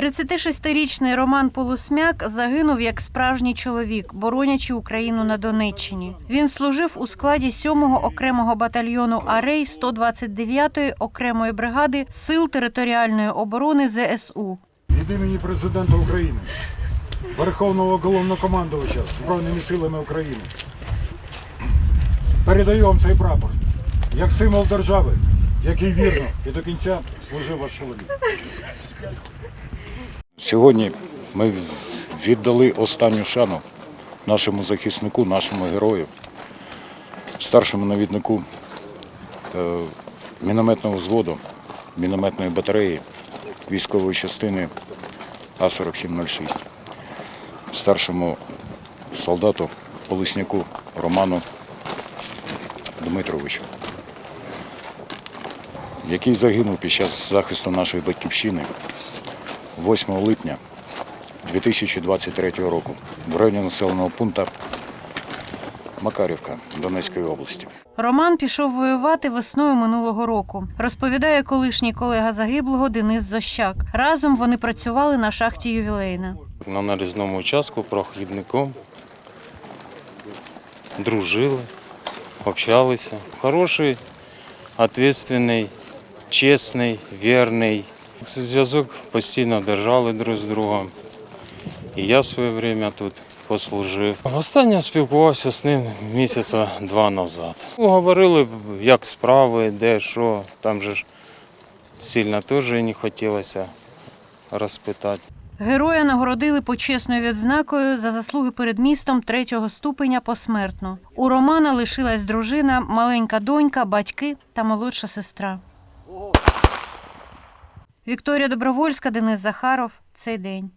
36-річний Роман Полусмяк загинув як справжній чоловік, боронячи Україну на Донеччині. Він служив у складі 7-го окремого батальйону Арей 129-ї окремої бригади Сил територіальної оборони ЗСУ. Від імені президента України, Верховного головнокомандувача Збройними силами України. Передаю вам цей прапор як символ держави, який вірно і до кінця служив ваш. Сьогодні ми віддали останню шану нашому захиснику, нашому герою, старшому навіднику е, мінометного взводу, мінометної батареї військової частини А4706, старшому солдату Полисняку Роману Дмитровичу, який загинув під час захисту нашої батьківщини 8 липня 2023 року в районі населеного пункту Макарівка Донецької області. Роман пішов воювати весною минулого року. Розповідає колишній колега загиблого Денис Зощак. Разом вони працювали на шахті ювілейна. на нарізному участку проходником. Дружили, общалися. Хороший, відповідальний, чесний, вірний. Зв'язок постійно держали друг з другом. І я в своє время тут послужив. Останнє спілкувався з ним місяця два назад. Говорили, як справи, де, що. Там же ж сильно теж не хотілося розпитати. Героя нагородили почесною відзнакою за заслуги перед містом третього ступеня посмертно. У Романа лишилась дружина, маленька донька, батьки та молодша сестра. Вікторія Добровольська, Денис Захаров. Цей день.